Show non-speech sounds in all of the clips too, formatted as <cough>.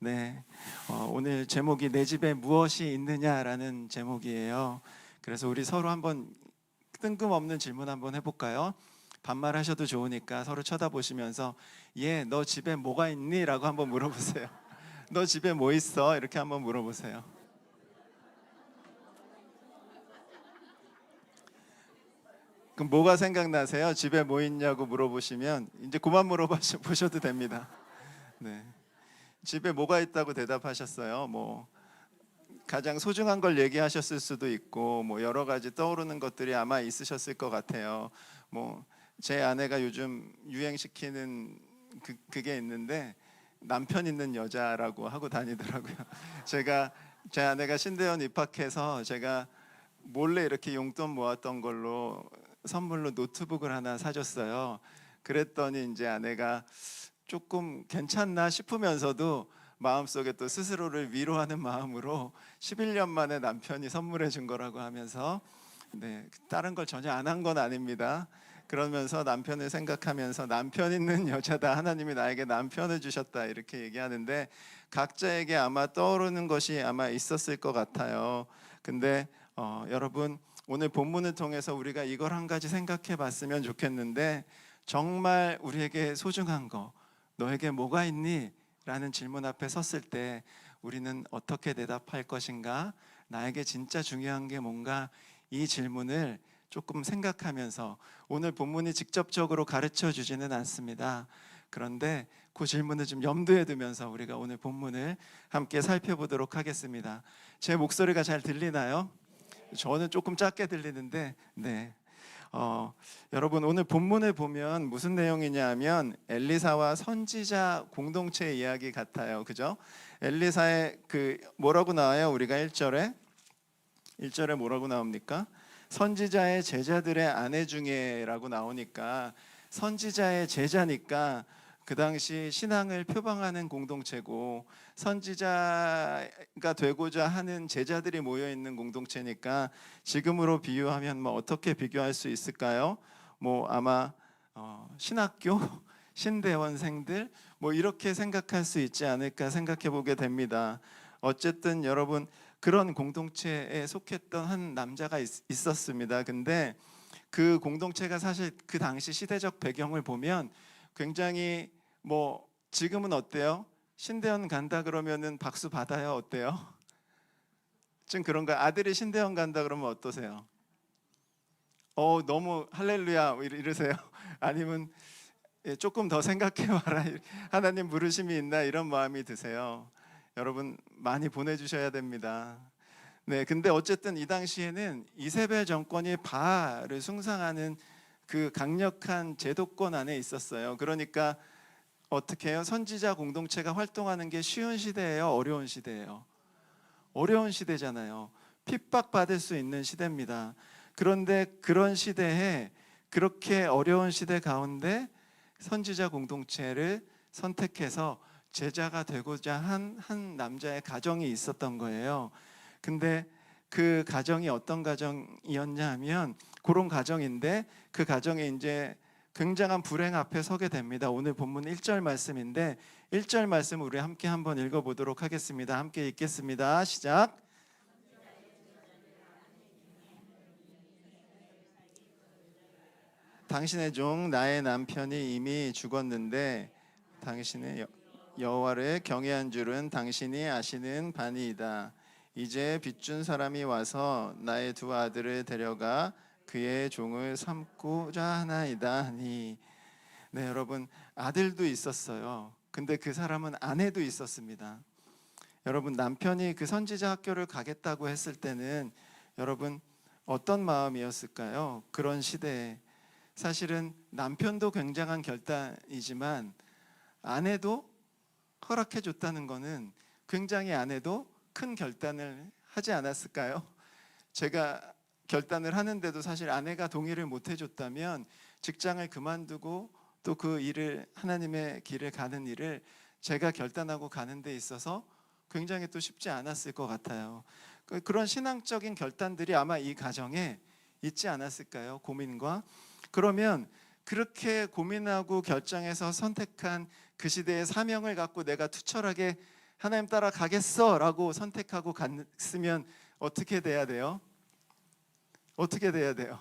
네, 어, 오늘 제목이 내 집에 무엇이 있느냐라는 제목이에요. 그래서 우리 서로 한번 뜬금없는 질문 한번 해볼까요? 반말하셔도 좋으니까 서로 쳐다보시면서 예, 너 집에 뭐가 있니?라고 한번 물어보세요. <laughs> 너 집에 뭐 있어? 이렇게 한번 물어보세요. 그럼 뭐가 생각나세요? 집에 뭐 있냐고 물어보시면 이제 그만 물어보셔도 됩니다. 네. 집에 뭐가 있다고 대답하셨어요? 뭐 가장 소중한 걸 얘기하셨을 수도 있고 뭐 여러 가지 떠오르는 것들이 아마 있으셨을 것 같아요. 뭐 제 아내가 요즘 유행시키는 그, 그게 있는데 남편 있는 여자라고 하고 다니더라고요. <laughs> 제가 제 아내가 신대원 입학해서 제가 몰래 이렇게 용돈 모았던 걸로 선물로 노트북을 하나 사줬어요. 그랬더니 이제 아내가 조금 괜찮나 싶으면서도 마음속에 또 스스로를 위로하는 마음으로 11년 만에 남편이 선물해 준 거라고 하면서 네, 다른 걸 전혀 안 한 건 아닙니다. 그러면서 남편을 생각하면서 남편 있는 여자다 하나님이 나에게 남편을 주셨다 이렇게 얘기하는데 각자에게 아마 떠오르는 것이 아마 있었을 것 같아요. 근데 어, 여러분 오늘 본문을 통해서 우리가 이걸 한 가지 생각해 봤으면 좋겠는데 정말 우리에게 소중한 거 너에게 뭐가 있니? 라는 질문 앞에 섰을 때 우리는 어떻게 대답할 것인가? 나에게 진짜 중요한 게 뭔가? 이 질문을 조금 생각하면서 오늘 본문이 직접적으로 가르쳐 주지는 않습니다. 그런데 그 질문을 좀 염두에 두면서 우리가 오늘 본문을 함께 살펴보도록 하겠습니다. 제 목소리가 잘 들리나요? 저는 조금 작게 들리는데, 네. 어, 여러분 오늘 본문을 보면 무슨 내용이냐면 엘리사와 선지자 공동체 이야기 같아요. 그죠? 엘리사의 그 뭐라고 나와요? 우리가 1절에 1절에 뭐라고 나옵니까? 선지자의 제자들의 아내 중에라고 나오니까 선지자의 제자니까 그 당시 신앙을 표방하는 공동체고 선지자가 되고자 하는 제자들이 모여 있는 공동체니까 지금으로 비유하면 뭐 어떻게 비교할 수 있을까요? 뭐 아마 어, 신학교 <laughs> 신대원생들 뭐 이렇게 생각할 수 있지 않을까 생각해 보게 됩니다. 어쨌든 여러분 그런 공동체에 속했던 한 남자가 있, 있었습니다. 근데 그 공동체가 사실 그 당시 시대적 배경을 보면 굉장히 뭐 지금은 어때요? 신대원 간다 그러면은 박수 받아요. 어때요? <laughs> 좀 그런가? 아들이 신대원 간다 그러면 어떠세요? 어 너무 할렐루야 뭐 이러- 이러세요? 아니면 예, 조금 더 생각해 봐라 <laughs> 하나님 부르심이 있나 이런 마음이 드세요. 여러분 많이 보내주셔야 됩니다. 네, 근데 어쨌든 이 당시에는 이세벨 정권이 바알을 숭상하는 그 강력한 제도권 안에 있었어요. 그러니까 어떻게 해요? 선지자 공동체가 활동하는 게 쉬운 시대예요, 어려운 시대예요. 어려운 시대잖아요. 핍박받을 수 있는 시대입니다. 그런데 그런 시대에 그렇게 어려운 시대 가운데 선지자 공동체를 선택해서 제자가 되고자 한 한 남자의 가정이 있었던 거예요. 근데 그 가정이 어떤 가정이었냐 하면 그런 가정인데 그 가정에 이제 굉장한 불행 앞에 서게 됩니다. 오늘 본문 1절 말씀인데 1절 말씀 우리 함께 한번 읽어 보도록 하겠습니다. 함께 읽겠습니다. 시작. 당신의 종 나의 남편이 이미 죽었는데 당신의 여- 여호와를 경외한 줄은 당신이 아시는 바니이다. 이제 빚준 사람이 와서 나의 두 아들을 데려가 그의 종을 삼고자 하나이다 하니 네 여러분 아들도 있었어요. 근데 그 사람은 아내도 있었습니다. 여러분 남편이 그 선지자 학교를 가겠다고 했을 때는 여러분 어떤 마음이었을까요? 그런 시대에 사실은 남편도 굉장한 결단이지만 아내도 허락해 줬다는 거는 굉장히 아내도 큰 결단을 하지 않았을까요? 제가 결단을 하는데도 사실 아내가 동의를 못 해줬다면 직장을 그만두고 또 그 일을 하나님의 길을 가는 일을 제가 결단하고 가는 데 있어서 굉장히 또 쉽지 않았을 것 같아요. 그- 그런 신앙적인 결단들이 아마 이 가정에 있지 않았을까요? 고민과 그러면 그렇게 고민하고 결정해서 선택한 그 시대의 사명을 갖고 내가 투철하게 하나님 따라 가겠어라고 선택하고 갔으면 어떻게 돼야 돼요? 어떻게 돼야 돼요?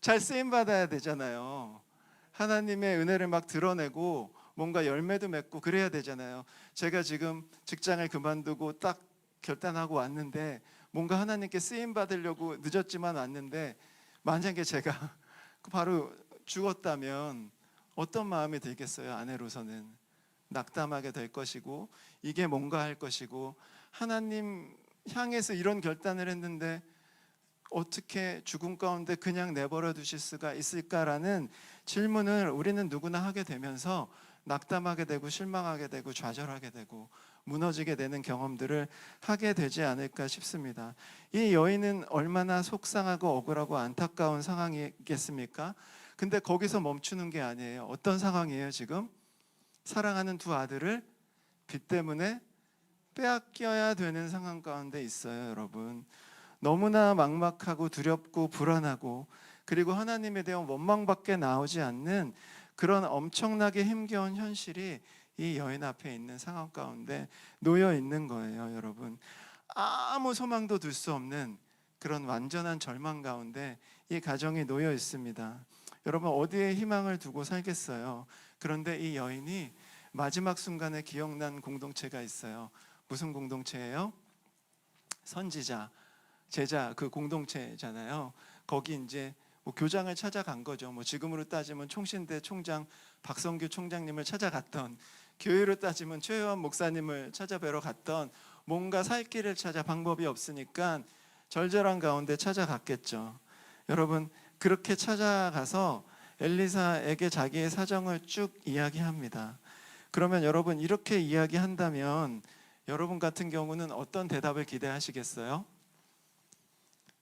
잘 쓰임 받아야 되잖아요. 하나님의 은혜를 막 드러내고 뭔가 열매도 맺고 그래야 되잖아요. 제가 지금 직장을 그만두고 딱 결단하고 왔는데 뭔가 하나님께 쓰임 받으려고 늦었지만 왔는데 만약에 제가 <laughs> 바로 죽었다면 어떤 마음이 들겠어요? 아내로서는 낙담하게 될 것이고 이게 뭔가 할 것이고 하나님 향해서 이런 결단을 했는데 어떻게 죽음 가운데 그냥 내버려 두실 수가 있을까라는 질문을 우리는 누구나 하게 되면서 낙담하게 되고 실망하게 되고 좌절하게 되고 무너지게 되는 경험들을 하게 되지 않을까 싶습니다. 이 여인은 얼마나 속상하고 억울하고 안타까운 상황이겠습니까? 근데 거기서 멈추는 게 아니에요. 어떤 상황이에요, 지금? 사랑하는 두 아들을 빚 때문에 빼앗겨야 되는 상황 가운데 있어요, 여러분. 너무나 막막하고 두렵고 불안하고 그리고 하나님에 대한 원망밖에 나오지 않는 그런 엄청나게 힘겨운 현실이 이 여인 앞에 있는 상황 가운데 놓여 있는 거예요, 여러분. 아무 소망도 둘 수 없는 그런 완전한 절망 가운데 이 가정이 놓여 있습니다. 여러분 어디에 희망을 두고 살겠어요? 그런데 이 여인이 마지막 순간에 기억난 공동체가 있어요. 무슨 공동체예요? 선지자, 제자 그 공동체잖아요. 거기 이제 뭐 교장을 찾아간 거죠. 뭐 지금으로 따지면 총신대 총장 박성규 총장님을 찾아갔던 교회로 따지면 최요한 목사님을 찾아뵈러 갔던 뭔가 살 길을 찾아 방법이 없으니까 절절한 가운데 찾아갔겠죠. 여러분 그렇게 찾아가서 엘리사에게 자기의 사정을 쭉 이야기합니다. 그러면 여러분 이렇게 이야기한다면 여러분 같은 경우는 어떤 대답을 기대하시겠어요?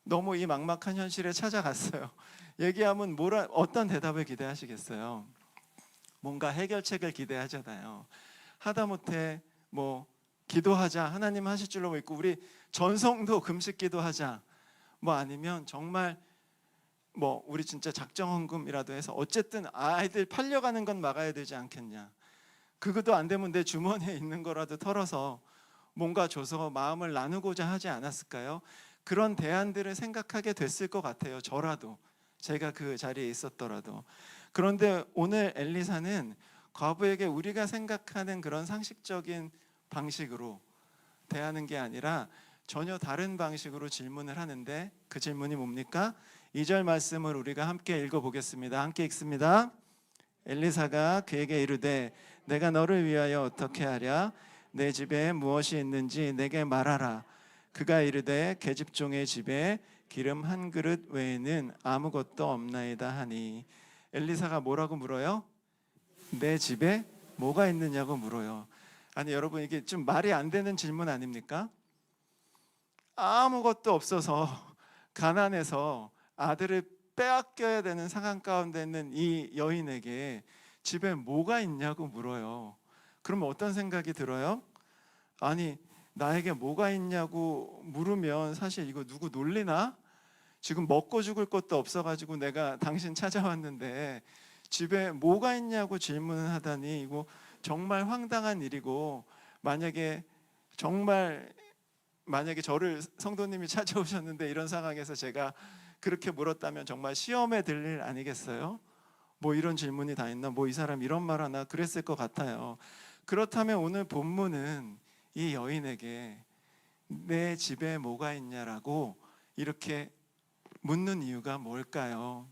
너무 이 막막한 현실에 찾아갔어요. <laughs> 얘기하면 뭐라 어떤 대답을 기대하시겠어요? 뭔가 해결책을 기대하잖아요. 하다못해 뭐 기도하자 하나님 하실 줄로 믿고 우리 전성도 금식 기도하자 뭐 아니면 정말 뭐 우리 진짜 작정 헌금이라도 해서 어쨌든 아이들 팔려가는 건 막아야 되지 않겠냐. 그것도 안 되면 내 주머니에 있는 거라도 털어서 뭔가 줘서 마음을 나누고자 하지 않았을까요? 그런 대안들을 생각하게 됐을 것 같아요. 저라도 제가 그 자리에 있었더라도. 그런데 오늘 엘리사는 과부에게 우리가 생각하는 그런 상식적인 방식으로 대하는 게 아니라 전혀 다른 방식으로 질문을 하는데 그 질문이 뭡니까? 2절 말씀을 우리가 함께 읽어 보겠습니다. 함께 읽습니다. 엘리사가 그에게 이르되 내가 너를 위하여 어떻게 하랴 내 집에 무엇이 있는지 내게 말하라 그가 이르되 계집종의 집에 기름 한 그릇 외에는 아무것도 없나이다 하니 엘리사가 뭐라고 물어요? 내 집에 뭐가 있느냐고 물어요. 아니 여러분 이게 좀 말이 안 되는 질문 아닙니까? 아무것도 없어서 가난해서 아들을 빼앗겨야 되는 상황 가운데 있는 이 여인에게 집에 뭐가 있냐고 물어요. 그러면 어떤 생각이 들어요? 아니 나에게 뭐가 있냐고 물으면 사실 이거 누구 놀리나? 지금 먹고 죽을 것도 없어가지고 내가 당신 찾아왔는데 집에 뭐가 있냐고 질문을 하다니 이거 정말 황당한 일이고 만약에 정말 만약에 저를 성도님이 찾아오셨는데 이런 상황에서 제가 그렇게 물었다면 정말 시험에 들일 아니겠어요? 뭐 이런 질문이 다 있나? 뭐 이 사람 이런 말 하나? 그랬을 것 같아요. 그렇다면 오늘 본문은 이 여인에게 내 집에 뭐가 있냐라고 이렇게 묻는 이유가 뭘까요?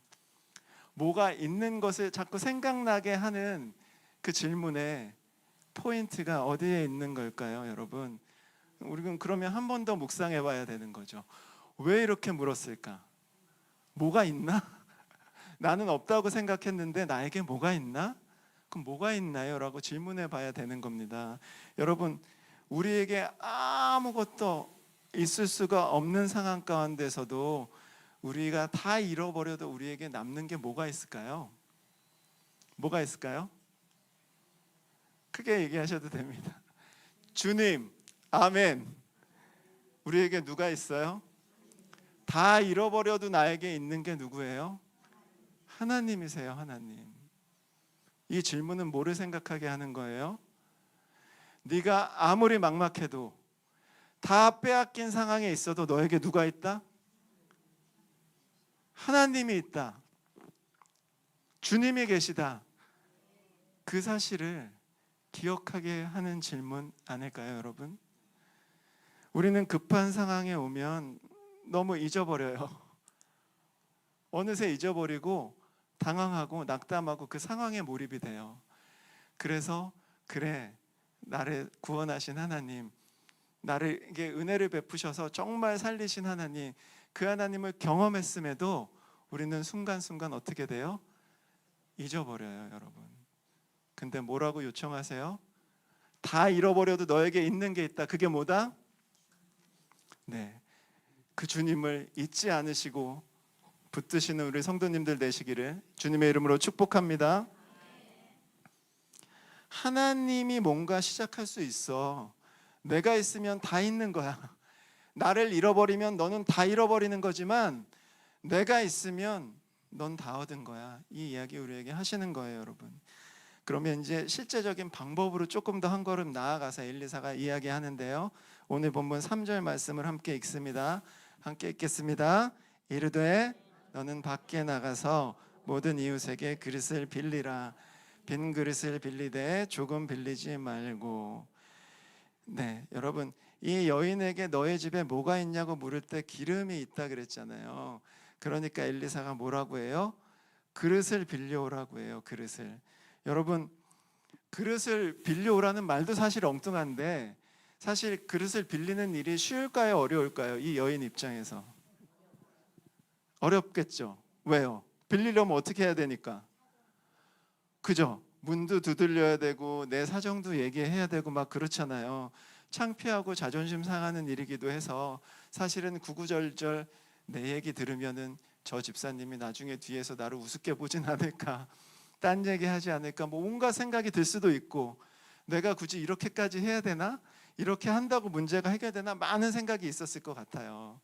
뭐가 있는 것을 자꾸 생각나게 하는 그 질문에 포인트가 어디에 있는 걸까요, 여러분? 우리는 그러면 한 번 더 묵상해 봐야 되는 거죠. 왜 이렇게 물었을까? 뭐가 있나? <laughs> 나는 없다고 생각했는데 나에게 뭐가 있나? 그럼 뭐가 있나요? 라고 질문해 봐야 되는 겁니다. 여러분, 우리에게 아무것도 있을 수가 없는 상황 가운데서도 우리가 다 잃어버려도 우리에게 남는 게 뭐가 있을까요? 뭐가 있을까요? 크게 얘기하셔도 됩니다. 주님, 아멘. 우리에게 누가 있어요? 다 잃어버려도 나에게 있는 게 누구예요? 하나님이세요, 하나님. 이 질문은 뭐를 생각하게 하는 거예요? 네가 아무리 막막해도 다 빼앗긴 상황에 있어도 너에게 누가 있다? 하나님이 있다. 주님이 계시다. 그 사실을 기억하게 하는 질문 아닐까요, 여러분? 우리는 급한 상황에 오면 너무 잊어버려요. 어느새 잊어버리고 당황하고 낙담하고 그 상황에 몰입이 돼요. 그래서 그래 나를 구원하신 하나님, 나를에게 은혜를 베푸셔서 정말 살리신 하나님, 그 하나님을 경험했음에도 우리는 순간순간 어떻게 돼요? 잊어버려요, 여러분. 근데 뭐라고 요청하세요? 다 잃어버려도 너에게 있는 게 있다. 그게 뭐다? 네. 그 주님을 잊지 않으시고 붙드시는 우리 성도님들 되시기를 주님의 이름으로 축복합니다. 하나님이 뭔가 시작할 수 있어. 내가 있으면 다 있는 거야. 나를 잃어버리면 너는 다 잃어버리는 거지만 내가 있으면 넌 다 얻은 거야. 이 이야기 우리에게 하시는 거예요, 여러분. 그러면 이제 실제적인 방법으로 조금 더 한 걸음 나아가서 엘리사가 이야기하는데요. 오늘 본문 3절 말씀을 함께 읽습니다. 함께 읽겠습니다. 이르되 너는 밖에 나가서 모든 이웃에게 그릇을 빌리라. 빈 그릇을 빌리되 조금 빌리지 말고. 네, 여러분 이 여인에게 너의 집에 뭐가 있냐고 물을 때 기름이 있다 그랬잖아요. 그러니까 엘리사가 뭐라고 해요? 그릇을 빌려오라고 해요. 그릇을. 여러분 그릇을 빌려오라는 말도 사실 엉뚱한데 사실 그릇을 빌리는 일이 쉬울까요, 어려울까요? 이 여인 입장에서 어렵겠죠. 왜요? 빌리려면 어떻게 해야 되니까? 그죠? 문도 두들려야 되고 내 사정도 얘기해야 되고 막 그렇잖아요. 창피하고 자존심 상하는 일이기도 해서 사실은 구구절절 내 얘기 들으면은 저 집사님이 나중에 뒤에서 나를 우습게 보진 않을까, 딴 얘기 하지 않을까, 뭐 온갖 생각이 들 수도 있고 내가 굳이 이렇게까지 해야 되나? 이렇게 한다고 문제가 해결되나? 많은 생각이 있었을 것 같아요.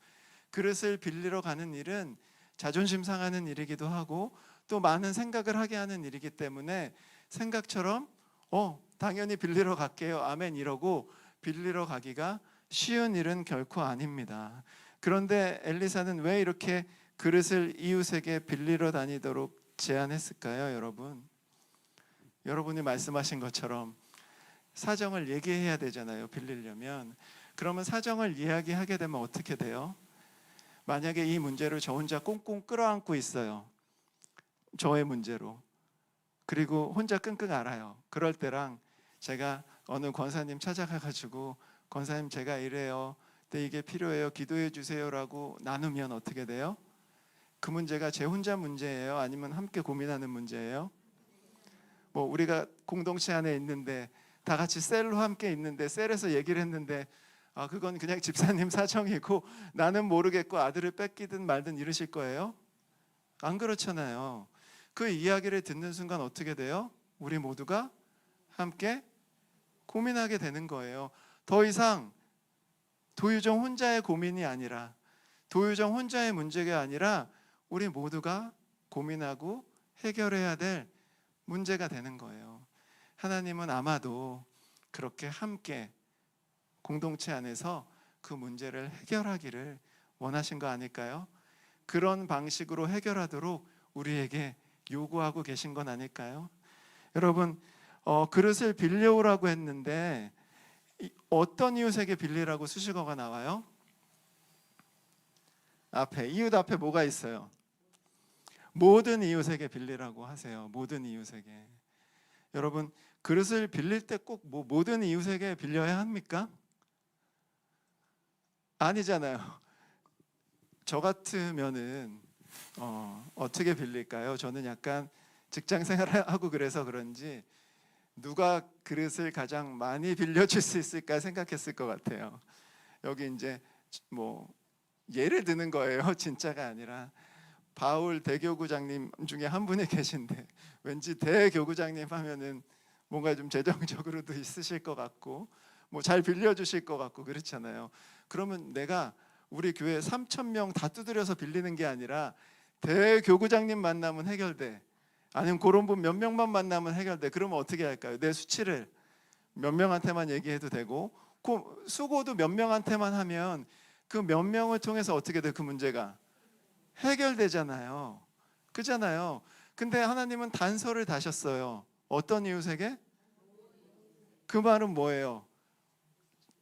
그릇을 빌리러 가는 일은 자존심 상하는 일이기도 하고 또 많은 생각을 하게 하는 일이기 때문에 생각처럼 어 당연히 빌리러 갈게요 아멘 이러고 빌리러 가기가 쉬운 일은 결코 아닙니다. 그런데 엘리사는 왜 이렇게 그릇을 이웃에게 빌리러 다니도록 제안했을까요, 여러분? 여러분이 말씀하신 것처럼 사정을 얘기해야 되잖아요, 빌리려면. 그러면 사정을 이야기하게 되면 어떻게 돼요? 만약에 이 문제를 저 혼자 꽁꽁 끌어안고 있어요. 저의 문제로. 그리고 혼자 끙끙 앓아요. 그럴 때랑 제가 어느 권사님 찾아가 가지고 권사님 제가 이래요. 근데 이게 필요해요. 기도해 주세요라고 나누면 어떻게 돼요? 그 문제가 제 혼자 문제예요? 아니면 함께 고민하는 문제예요? 뭐 우리가 공동체 안에 있는데 다 같이 셀로 함께 있는데 셀에서 얘기를 했는데 아 그건 그냥 집사님 <laughs> 사정이고 나는 모르겠고 아들을 뺏기든 말든 이러실 거예요? 안 그렇잖아요. 그 이야기를 듣는 순간 어떻게 돼요? 우리 모두가 함께 고민하게 되는 거예요. 더 이상 도유정 혼자의 고민이 아니라 도유정 혼자의 문제가 아니라 우리 모두가 고민하고 해결해야 될 문제가 되는 거예요. 하나님은 아마도 그렇게 함께 공동체 안에서 그 문제를 해결하기를 원하신 거 아닐까요? 그런 방식으로 해결하도록 우리에게 요구하고 계신 건 아닐까요? 여러분 어, 그릇을 빌려오라고 했는데 이, 어떤 이웃에게 빌리라고 수식어가 나와요? 앞에 이웃 앞에 뭐가 있어요? 모든 이웃에게 빌리라고 하세요. 모든 이웃에게. 여러분 그릇을 빌릴 때 꼭 뭐 모든 이웃에게 빌려야 합니까? 아니잖아요. 저 같으면은 어, 어떻게 빌릴까요? 저는 약간 직장 생활하고 <laughs> 그래서 그런지 누가 그릇을 가장 많이 빌려줄 수 있을까 생각했을 것 같아요. 여기 이제 뭐 예를 드는 거예요. <laughs> 진짜가 아니라 바울 대교구장님 중에 한 분이 계신데 왠지 대교구장님 하면은 뭔가 좀 재정적으로도 있으실 것 같고 뭐 잘 빌려주실 것 같고 그렇잖아요. 그러면 내가 우리 교회 3천 명 다 두드려서 빌리는 게 아니라 대교구장님 만나면 해결돼. 아니면 그런 분 몇 명만 만나면 해결돼. 그러면 어떻게 할까요? 내 수치를 몇 명한테만 얘기해도 되고 그 수고도 몇 명한테만 하면 그 몇 명을 통해서 어떻게 돼 그 문제가 해결되잖아요. 그잖아요. 근데 하나님은 단서를 다셨어요. 어떤 이웃에게? 그 말은 뭐예요?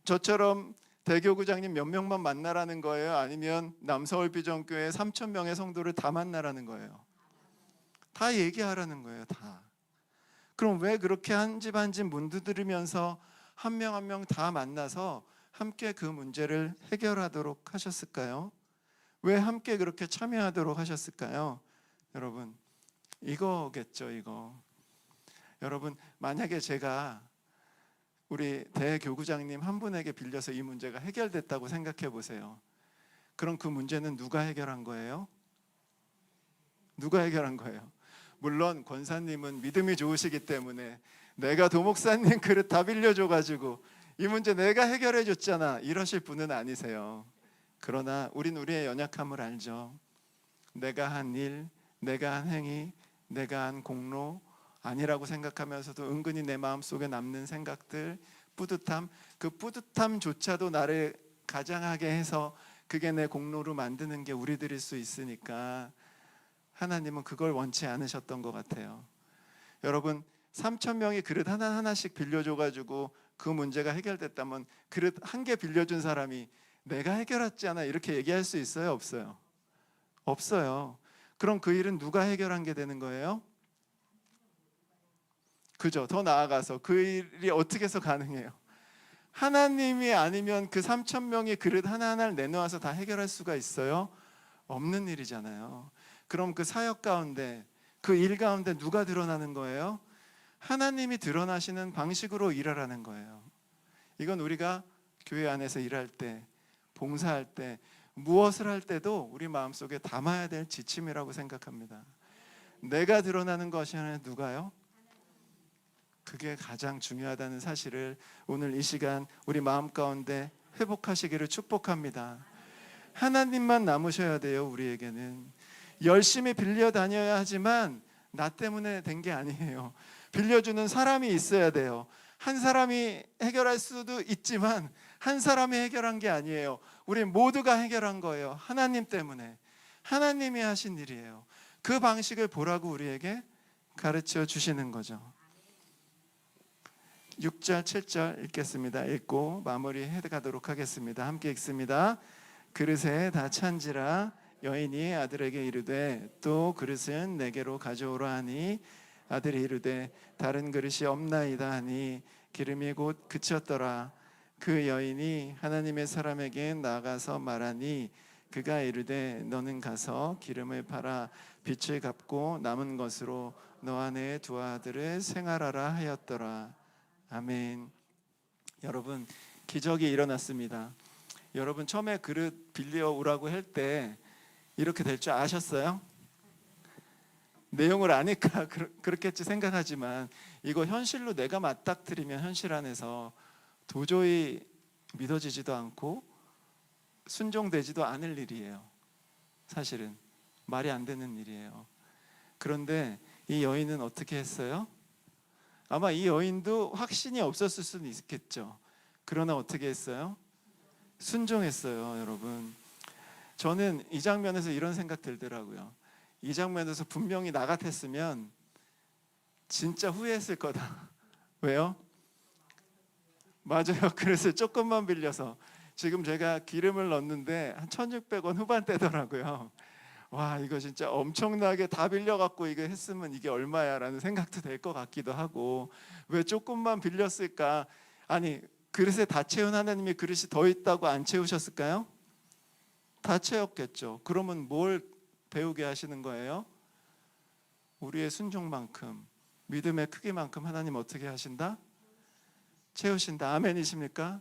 저처럼 대교구장님 몇 명만 만나라는 거예요? 아니면 남서울 비전교회 3천 명의 성도를 다 만나라는 거예요? 다 얘기하라는 거예요, 다. 그럼 왜 그렇게 한 집 한 집 문 두드리면서 한 명 한 명 다 만나서 함께 그 문제를 해결하도록 하셨을까요? 왜 함께 그렇게 참여하도록 하셨을까요? 여러분, 이거겠죠, 이거. 여러분, 만약에 제가 우리 대교구장님 한 분에게 빌려서 이 문제가 해결됐다고 생각해 보세요. 그럼 그 문제는 누가 해결한 거예요? 누가 해결한 거예요? 물론 권사님은 믿음이 좋으시기 때문에 내가 도목사님 <laughs> 그릇 다 빌려줘 가지고 이 문제 내가 해결해 줬잖아 이러실 분은 아니세요. 그러나 우린 우리의 연약함을 알죠. 내가 한 일, 내가 한 행위, 내가 한 공로 아니라고 생각하면서도 은근히 내 마음 속에 남는 생각들, 뿌듯함, 그 뿌듯함조차도 나를 가장하게 해서 그게 내 공로로 만드는 게 우리들일 수 있으니까 하나님은 그걸 원치 않으셨던 것 같아요. 여러분 3천 명이 그릇 하나 하나씩 빌려줘 가지고 그 문제가 해결됐다면 그릇 한 개 빌려준 사람이 내가 해결했잖아 이렇게 얘기할 수 있어요 없어요? 없어요. 그럼 그 일은 누가 해결한 게 되는 거예요? 그죠? 더 나아가서 그 일이 어떻게 해서 가능해요? 하나님이 아니면 그 3천 명이 그릇 하나하나를 내놓아서 다 해결할 수가 있어요? 없는 일이잖아요. 그럼 그 사역 가운데 그 일 가운데 누가 드러나는 거예요? 하나님이 드러나시는 방식으로 일하라는 거예요. 이건 우리가 교회 안에서 일할 때, 봉사할 때, 무엇을 할 때도 우리 마음속에 담아야 될 지침이라고 생각합니다. 내가 드러나는 것이 아니라 누가요? 그게 가장 중요하다는 사실을 오늘 이 시간 우리 마음 가운데 회복하시기를 축복합니다. 하나님만 남으셔야 돼요, 우리에게는. 열심히 빌려 다녀야 하지만 나 때문에 된 게 아니에요. 빌려주는 사람이 있어야 돼요. 한 사람이 해결할 수도 있지만 한 사람이 해결한 게 아니에요. 우리 모두가 해결한 거예요. 하나님 때문에. 하나님이 하신 일이에요. 그 방식을 보라고 우리에게 가르쳐 주시는 거죠. 6절, 7절 읽겠습니다. 읽고 마무리해 가도록 하겠습니다. 함께 읽습니다. 그릇에 다 찬지라 여인이 아들에게 이르되 또 그릇은 내게로 가져오라 하니 아들이 이르되 다른 그릇이 없나이다 하니 기름이 곧 그쳤더라 그 여인이 하나님의 사람에게 나가서 말하니 그가 이르되 너는 가서 기름을 팔아 빛을 갚고 남은 것으로 너와 내 두 아들을 생활하라 하였더라 아멘 여러분 기적이 일어났습니다 여러분 처음에 그릇 빌려 오라고 할 때 이렇게 될 줄 아셨어요? 내용을 아니까 <laughs> 그렇- 그렇겠지 생각하지만 이거 현실로 내가 맞닥뜨리면 현실 안에서 도저히 믿어지지도 않고 순종되지도 않을 일이에요. 사실은 말이 안 되는 일이에요. 그런데 이 여인은 어떻게 했어요? 아마 이 여인도 확신이 없었을 수는 있겠죠. 그러나 어떻게 했어요? 순종했어요, 여러분. 저는 이 장면에서 이런 생각 들더라고요. 이 장면에서 분명히 나 같았으면 진짜 후회했을 거다. <laughs> 왜요? 맞아요. <laughs> 그래서 조금만 빌려서 지금 제가 기름을 넣는데 한 1,600원 후반대더라고요. 와, 이거 진짜 엄청나게 다 빌려 갖고 이거 했으면 이게 얼마야라는 생각도 될 것 같기도 하고 왜 조금만 빌렸을까? 아니, 그릇에 다 채운 하나님이 그릇이 더 있다고 안 채우셨을까요? 다 채웠겠죠. 그러면 뭘 배우게 하시는 거예요? 우리의 순종만큼 믿음의 크기만큼 하나님 어떻게 하신다? 채우신다. 아멘이십니까?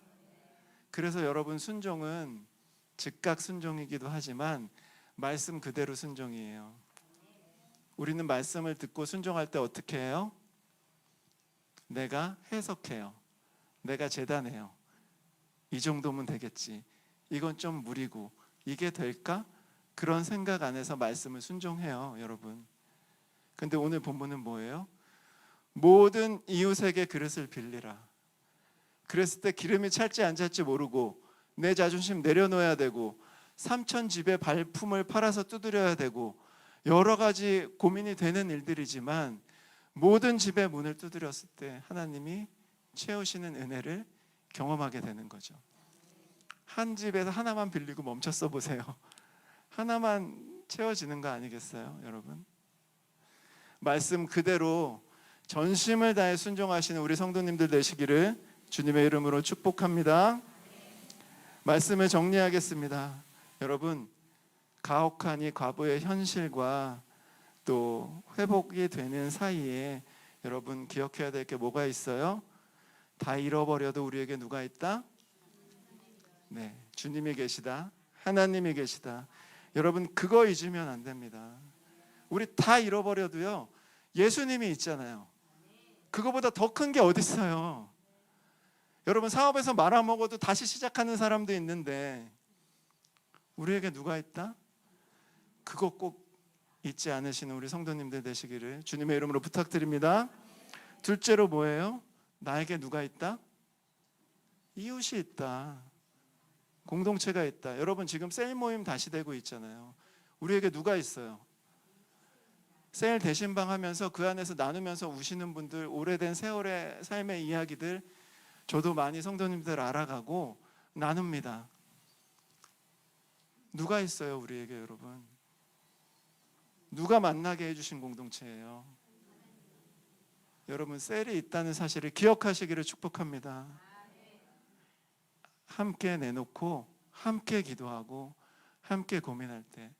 그래서 여러분 순종은 즉각 순종이기도 하지만 말씀 그대로 순종이에요. 우리는 말씀을 듣고 순종할 때 어떻게 해요? 내가 해석해요. 내가 재단해요. 이 정도면 되겠지. 이건 좀 무리고 이게 될까? 그런 생각 안에서 말씀을 순종해요, 여러분. 근데 오늘 본문은 뭐예요? 모든 이웃에게 그릇을 빌리라. 그랬을 때 기름이 찰지 안 찰지 모르고 내 자존심 내려놓아야 되고 삼천 집의 발품을 팔아서 두드려야 되고 여러 가지 고민이 되는 일들이지만 모든 집의 문을 두드렸을 때 하나님이 채우시는 은혜를 경험하게 되는 거죠. 한 집에서 하나만 빌리고 멈췄어 보세요. <laughs> 하나만 채워지는 거 아니겠어요, 여러분? 말씀 그대로 전심을 다해 순종하시는 우리 성도님들 되시기를 주님의 이름으로 축복합니다. 말씀을 정리하겠습니다. 여러분, 가혹한 이 과거의 현실과 또 회복이 되는 사이에 여러분 기억해야 될 게 뭐가 있어요? 다 잃어버려도 우리에게 누가 있다? 네, 주님이 계시다. 하나님이 계시다. 여러분 그거 잊으면 안 됩니다. 우리 다 잃어버려도요. 예수님이 있잖아요. 그거보다 더 큰 게 어디 있어요? 여러분 사업에서 말아먹어도 다시 시작하는 사람도 있는데 우리에게 누가 있다? 그거 꼭 잊지 않으시는 우리 성도님들 되시기를 주님의 이름으로 부탁드립니다. 둘째로 뭐예요? 나에게 누가 있다? 이웃이 있다. 공동체가 있다. 여러분 지금 셀 모임 다시 되고 있잖아요. 우리에게 누가 있어요? 셀 대신방 하면서 그 안에서 나누면서 우시는 분들 오래된 세월의 삶의 이야기들 저도 많이 성도님들 알아가고 나눕니다. 누가 있어요 우리에게 여러분? 누가 만나게 해주신 공동체예요? 여러분 셀이 있다는 사실을 기억하시기를 축복합니다. 함께 내놓고 함께 기도하고 함께 고민할 때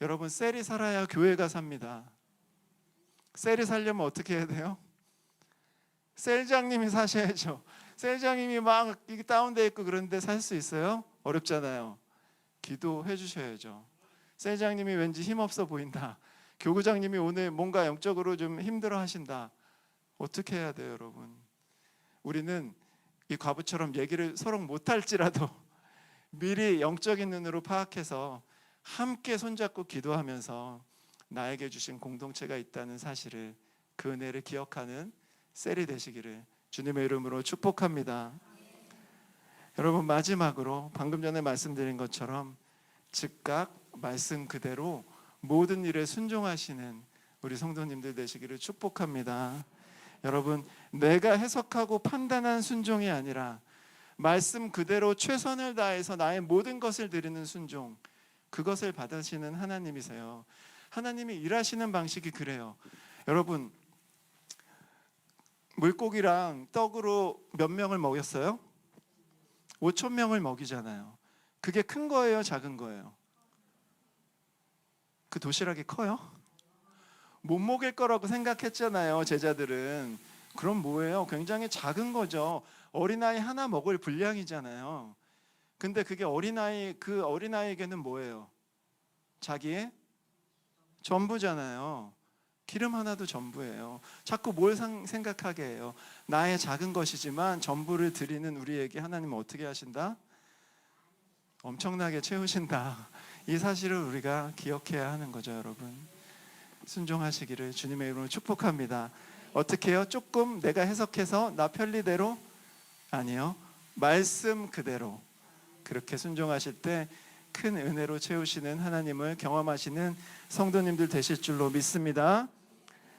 여러분 셀이 살아야 교회가 삽니다. 셀이 살려면 어떻게 해야 돼요? 셀장님이 사셔야죠. 셀장님이 막 다운돼 있고 그런데 살 수 있어요? 어렵잖아요. 기도해 주셔야죠. 셀장님이 왠지 힘없어 보인다. 교구장님이 오늘 뭔가 영적으로 좀 힘들어 하신다. 어떻게 해야 돼요, 여러분? 우리는 이 과부처럼 얘기를 서로 못할지라도 <laughs> 미리 영적인 눈으로 파악해서 함께 손잡고 기도하면서 나에게 주신 공동체가 있다는 사실을 그 은혜를 기억하는 셀이 되시기를 주님의 이름으로 축복합니다. 여러분 마지막으로 방금 전에 말씀드린 것처럼 즉각 말씀 그대로 모든 일에 순종하시는 우리 성도님들 되시기를 축복합니다. 여러분 내가 해석하고 판단한 순종이 아니라 말씀 그대로 최선을 다해서 나의 모든 것을 드리는 순종 그것을 받으시는 하나님이세요. 하나님이 일하시는 방식이 그래요. 여러분 물고기랑 떡으로 몇 명을 먹였어요? 5천 명을 먹이잖아요. 그게 큰 거예요, 작은 거예요? 그 도시락이 커요? 못 먹일 거라고 생각했잖아요, 제자들은. 그럼 뭐예요? 굉장히 작은 거죠. 어린아이 하나 먹을 분량이잖아요. 근데 그게 어린아이 그 어린아이에게는 뭐예요? 자기의 전부잖아요. 기름 하나도 전부예요. 자꾸 뭘 상- 생각하게 해요? 나의 작은 것이지만 전부를 드리는 우리에게 하나님은 어떻게 하신다? 엄청나게 채우신다. 이 사실을 우리가 기억해야 하는 거죠, 여러분. 순종하시기를 주님의 이름으로 축복합니다. 어떻게 해요? 조금 내가 해석해서 나 편리대로 아니요. 말씀 그대로 그렇게 순종하실 때 큰 은혜로 채우시는 하나님을 경험하시는 성도님들 되실 줄로 믿습니다.